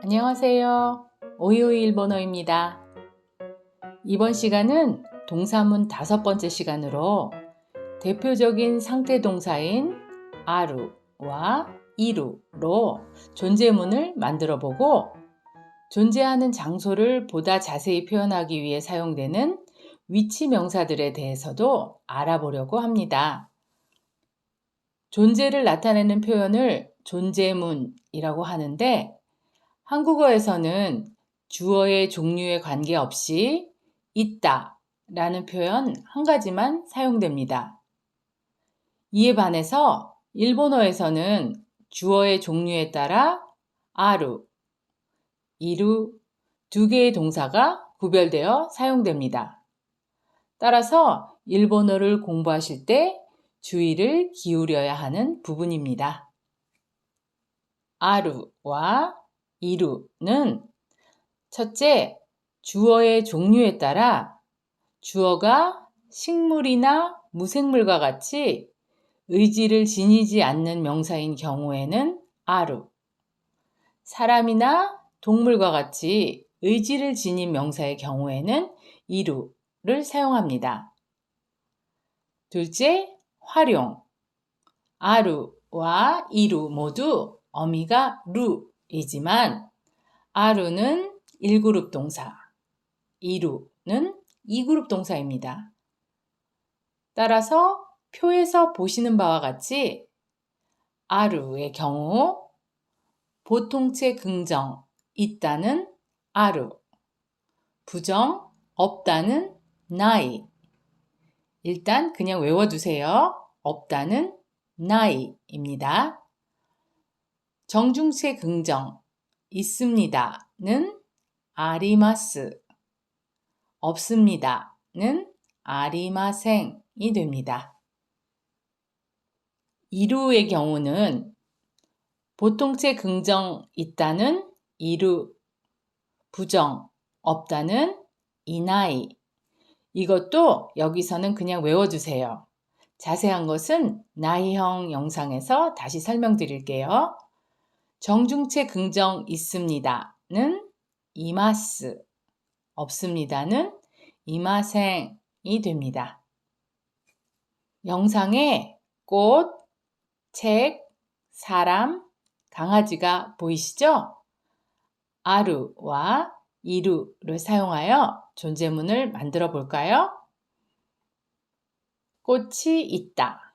안녕하세요. 오이오이 일본어입니다. 이번 시간은 동사문 다섯 번째 시간으로 대표적인 상태 동사인 아루와 이루로 존재문을 만들어 보고 존재하는 장소를 보다 자세히 표현하기 위해 사용되는 위치 명사들에 대해서도 알아보려고 합니다. 존재를 나타내는 표현을 존재문이라고 하는데 한국어에서는 주어의 종류에 관계없이 있다 라는 표현 한 가지만 사용됩니다. 이에 반해서 일본어에서는 주어의 종류에 따라 아루, 이루 두 개의 동사가 구별되어 사용됩니다. 따라서 일본어를 공부하실 때 주의를 기울여야 하는 부분입니다. 아루와 이루는 첫째, 주어의 종류에 따라 주어가 식물이나 무생물과 같이 의지를 지니지 않는 명사인 경우에는 아루, 사람이나 동물과 같이 의지를 지닌 명사의 경우에는 이루를 사용합니다. 둘째, 활용. 아루와 이루 모두 어미가 루 이지만 아루는 1그룹 동사, 이루는 2그룹 동사입니다. 따라서 표에서 보시는 바와 같이 아루의 경우 보통체 긍정 있다는 아루, 부정 없다는 나이. 일단 그냥 외워두세요. 없다는 나이입니다. 정중체 긍정 있습니다는 아리마스 없습니다는 아리마생이 됩니다. 이루의 경우는 보통체 긍정 있다는 이루, 부정 없다는 이나이. 이것도 여기서는 그냥 외워두세요. 자세한 것은 나이형 영상에서 다시 설명드릴게요. 정중체 긍정 있습니다는 이마스, 없습니다는 이마생이 됩니다. 영상에 꽃, 책, 사람, 강아지가 보이시죠? 아루와 이루를 사용하여 존재문을 만들어 볼까요? 꽃이 있다.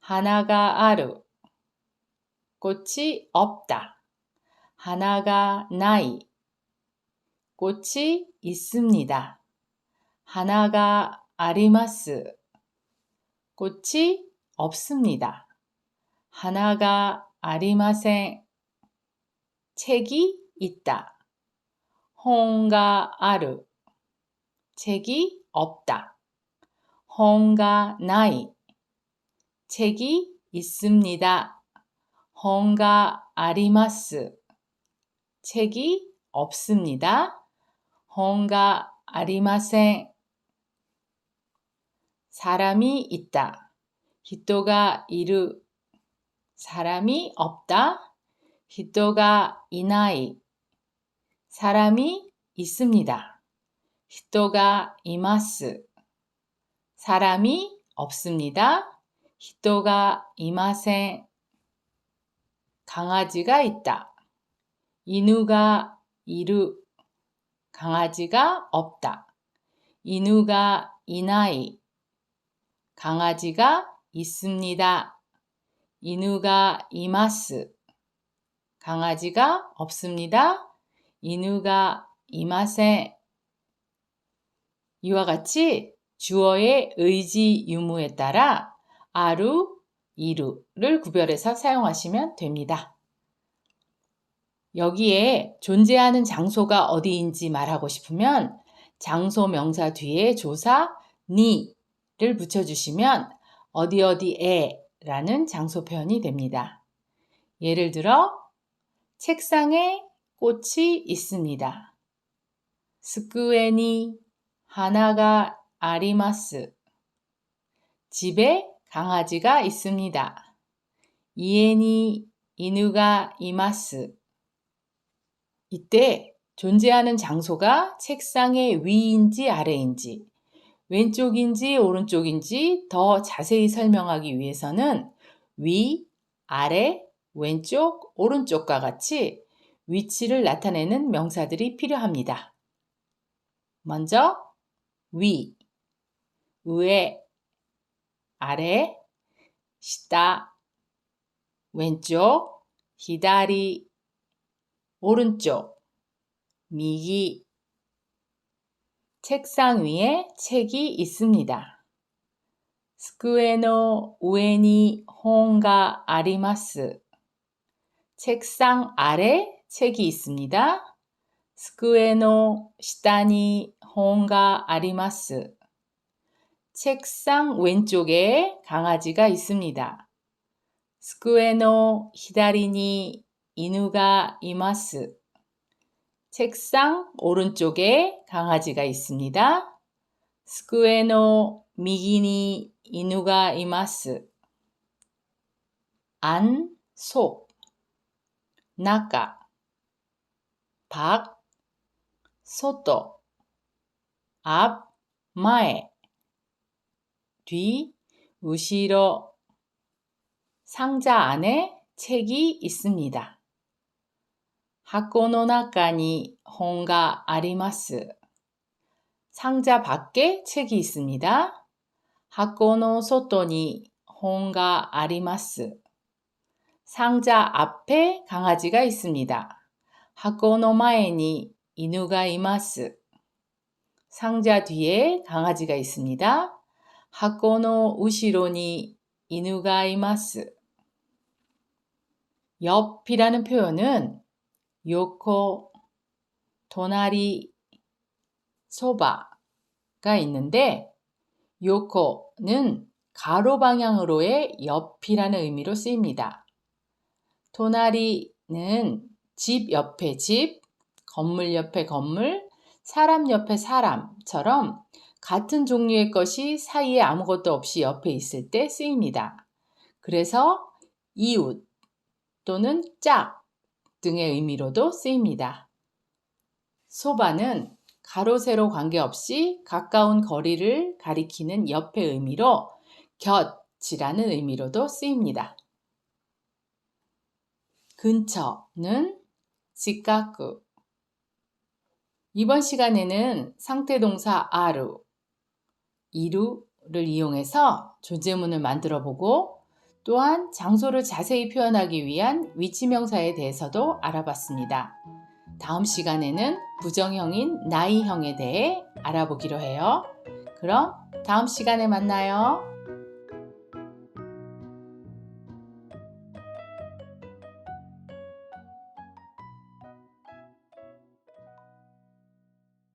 하나가 아루. 꽃이 없다. 하나가 나이. 꽃이 있습니다. 하나가 아리마스. 꽃이 없습니다. 하나가 아리마생. 책이 있다. 홍가 아루. 책이 없다. 홍가 나이. 책이 있습니다. 홍가 아리마스. 책이 없습니다. 홍가 아리마생. 사람이 있다. 히토가 이루. 사람이 없다. 히토가 이나이. 사람이 있습니다. 히토가 이마스. 사람이 없습니다. 히토가 이마센. 강아지가 있다. 이누가 이루. 강아지가 없다. 이누가 이나이. 강아지가 있습니다. 이누가 이마스. 강아지가 없습니다. 이누가 이마세. 이와 같이 주어의 의지 유무에 따라 아루, 이루를 구별해서 사용하시면 됩니다. 여기에 존재하는 장소가 어디인지 말하고 싶으면 장소 명사 뒤에 조사 니를 붙여주시면 어디 어디에 라는 장소 표현이 됩니다. 예를 들어 책상에 꽃이 있습니다. 스쿠에니 하나가 아리마스. 집에 강아지가 있습니다. 이에니 이누가 이마스. 이때 존재하는 장소가 책상의 위인지 아래인지, 왼쪽인지 오른쪽인지 더 자세히 설명하기 위해서는 위, 아래, 왼쪽, 오른쪽과 같이 위치를 나타내는 명사들이 필요합니다. 먼저 위, 위에, 아래, 시다, 왼쪽, 히다리, 오른쪽, 미기. 책상 위에 책이 있습니다. 스쿠에노 우에니 홍가 아리마스. 책상 아래 책이 있습니다. 스쿠에노 시다니 홍가 아리마스. 책상 왼쪽에 강아지가 있습니다. 스쿠에노 히다리니 이누가 이마스. 책상 오른쪽에 강아지가 있습니다. 스쿠에노 미기니 이누가 이마스. 안, 속, 나가, 밖, 소토, 앞, 마에. 뒤, 우시로 상자 안에 책이 있습니다. 학고노나카니 혼가 아리마스. 상자 밖에 책이 있습니다. 학고노 소토니 혼가 아리마스. 상자 앞에 강아지가 있습니다. 학고노 마에니 이누가 상자 뒤에 강아지가 있습니다. 箱の後ろに犬がいます。 옆이라는 표현은 요코, 도나리, 소바가 있는데 요코는 가로 방향으로의 옆이라는 의미로 쓰입니다. 도나리는 집 옆에 집, 건물 옆에 건물, 사람 옆에 사람처럼 같은 종류의 것이 사이에 아무것도 없이 옆에 있을 때 쓰입니다. 그래서 이웃 또는 짝 등의 의미로도 쓰입니다. 소바는 가로 세로 관계없이 가까운 거리를 가리키는 옆의 의미로 곁이라는 의미로도 쓰입니다. 근처는 지카쿠 이번 시간에는 상태동사 아루, 이루를 이용해서 존재문을 만들어 보고 또한 장소를 자세히 표현하기 위한 위치명사에 대해서도 알아봤습니다. 다음 시간에는 부정형인 나이형에 대해 알아보기로 해요. 그럼 다음 시간에 만나요.